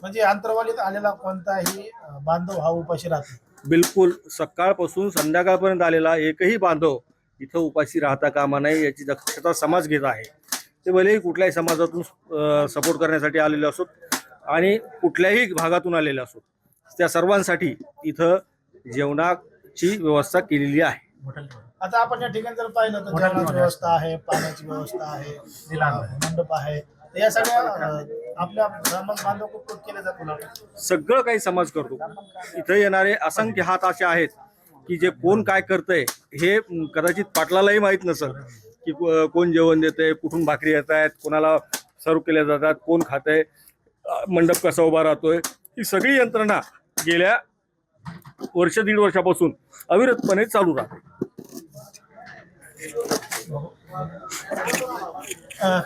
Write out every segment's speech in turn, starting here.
म्हणजे आंतरवालीत आलेला कोणताही बांधव हा उपाशी राहतो बिलकुल सकाळपासून संध्याकाळपर्यंत आलेला एकही बांधव इथं उपाशी राहता कामा नये याची दक्षता समाज घेत आहे. ते भलेही कुठल्याही समाजातून सपोर्ट करण्यासाठी आलेले असोत आणि कुठल्याही भागातून आलेले असोत. त्या सर्वांसाठी इथं जेवणाची व्यवस्था केलेली आहे. आता आपण या ठिकाणी जर पाहिलं तर जेवणाची व्यवस्था आहे पाण्याची व्यवस्था आहे मंडप आहे. या सगळ्या आपल्या बांधव केले सगळं काही समाज करतो. इथं येणारे असंख्य हात असे आहेत की जे कोण काय करतंय हे कदाचित पाटलालाही माहीत नसेल की कोण जेवण देतंय कुठून भाकरी येत आहेत कोणाला सर्व केल्या जातात कोण खातंय मंडप कसा उभा राहतोय ही सगळी यंत्रणा गेल्या वर्ष दीड वर्षापासून अविरतपणे चालू राहते.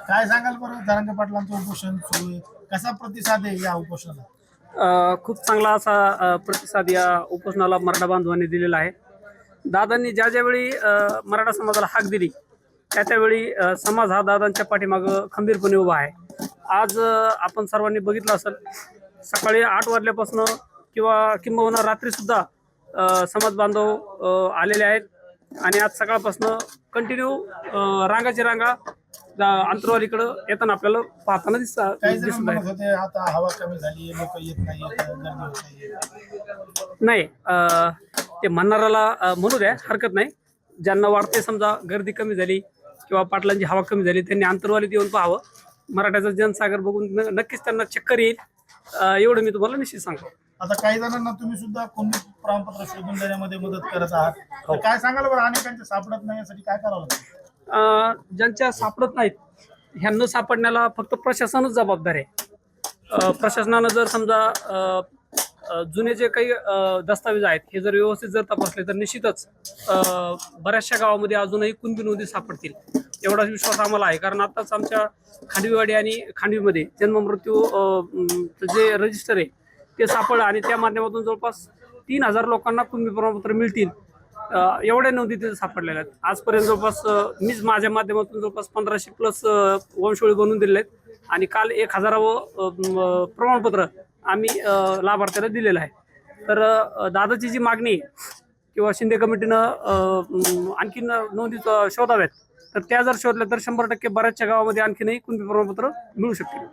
काय सांगाल बरं? धनंजय पाटलांचं उपोषण सुरू आहे. कसा प्रतिसाद आहे या उपोषणाला? अ, खूप चांगला असा अ, प्रतिसाद या उपोषणाला मराठा बांधवांनी दिलेला आहे. दादांनी ज्या ज्यावेळी अ, मराठा समाजाला हाक दिली त्या त्यावेळी अ, समाज हा दादांच्या पाठीमागं खंबीरपणे उभा आहे. आज अ, आपण सर्वांनी बघितलं असेल सकाळी आठ वाजल्यापासून किंवा किंबहुना रात्रीसुद्धा अ, समाज बांधव अ, आलेले आहेत. आणि आज सकाळपासून कंटिन्यू रांगाची रांगा अंतरवालीकडं येताना आपल्याला पाहताना दिसत काही जण दिसत आहे म्हणत होते आता हवा कमी झाली लोक येत नाही गर्दी होत नाहीये. नाही अं, ते म्हणणाऱ्याला म्हणू द्या हरकत नाही. ज्यांना वाटते समजा गर्दी कमी झाली किंवा पाटलांची हवा कमी झाली त्यांनी आंतरवालीत येऊन पाहावं. मराठ्याचा जनसागर बघून न- नक्कीच त्यांना चक्कर येईल. अं, एवढं मी तुम्हाला निश्चित सांगतो. आता काही जणांना तुम्ही सुद्धा कोणी प्रमाणपत्र शोधून देण्यामध्ये मदत करत आहात? तर काय सांगाल बरं अनेकांचे सापडत नाही यासाठी काय करावं अं, ज्यांच्या सापडत नाहीत ह्या न सापडण्याला फक्त प्रशासनच जबाबदार आहे. अं, प्रशासनानं जर समजा अं, अं, जुने जे काही अं, दस्तावेज आहेत हे जर व्यवस्थित जर तपासले तर निश्चितच अं, बऱ्याचशा गावामध्ये अजूनही कुणबी नोंदी सापडतील. एवढाच विश्वास आम्हाला आहे. कारण आताच आमच्या खांडवीवाडी आणि खांडवीमध्ये जन्ममृत्यू अं, जे रजिस्टर आहे ते सापडलं. आणि त्या माध्यमातून जवळपास तीन हजार लोकांना कुणबी प्रमाणपत्र मिळतील एवढ्या नोंदी तिथे सापडलेल्या आहेत. आजपर्यंत जवळपास मीच माझ्या माध्यमातून जवळपास पंधराशे प्लस वंशोळी बनवून दिलेले आहेत. आणि काल एक हजारावं प्रमाणपत्र आम्ही लाभार्थ्याला दिलेलं आहे. तर दादाची जी मागणी किंवा शिंदे कमिटीनं आणखीन नोंदी शोधाव्यात. तर त्या जर शोधल्या तर शंभर टक्के बऱ्याचशा गावामध्ये आणखीनही कुणबी प्रमाणपत्र मिळू शकतील.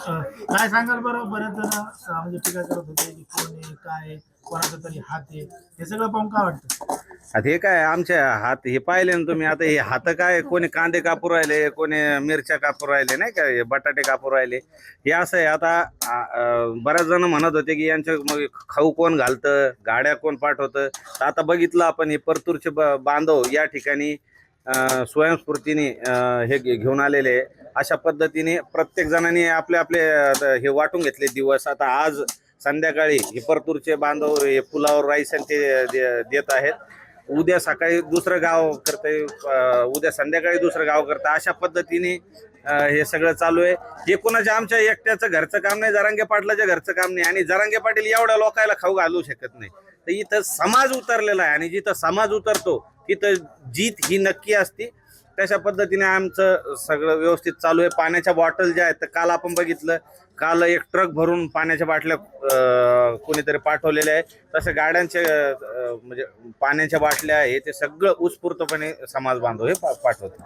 अं, काय सांगाल बरं? बरेच जण अं, म्हणजे टीका करत होते की कोण आहे काय आहे, कोणाचा तरी हात आहे हे सगळं पाहून काय वाटतं? आता हे काय आमच्या हात हे पाहिले ना तुम्ही? आता हे हात काय? कोणी कांदे कापू राहिले कोणी मिरच्या कापू राहिले नाही का? हे बटाटे कापू राहिले. हे असं आहे आता आ, बऱ्याच जण म्हणत होते की यांच्या मग खाऊ कोण घालतं? गाड्या कोण पाठवतं? तर आता बघितलं आपण हे परतूरचे बांधव या ठिकाणी स्वयंस्फूर्तीने हे घे- घेऊन आलेले आहे. अशा पद्धतीने प्रत्येक जणांनी आपले आपले हे वाटून घेतले दिवस. आता आज संध्याकाळी हे परतूरचे बांधव हे पुलावर राईस आणि ते देत आहेत. उद्या सकाळी दुसरं गाव करतंय उद्या संध्याकाळी दुसरं गाव करतं अशा पद्धतीने हे सगळं चालू आहे. हे कोणाच्या आमच्या एकट्याचं घरचं काम नाही जरांगे पाटलाच्या घरचं काम नाही. आणि जरांगे पाटील एवढ्या लोकायला खाऊ घालू शकत नाही. तर इथं समाज उतरलेला आहे. आणि जिथं समाज उतरतो तिथं जीत ही नक्की असते. तशा पद्धतीने आमचं सगळं व्यवस्थित चालू आहे. पाण्याच्या बॉटल ज्या आहेत तर काल आपण बघितलं काल एक ट्रक भरून पाण्याच्या बाटल्या कोणीतरी पाठवलेल्या आहे तसं गाड्यांचे म्हणजे पाण्याच्या बाटल्या आहे ते सगळं उत्स्फूर्तपणे समाज बांधव हे पा- पाठवतात.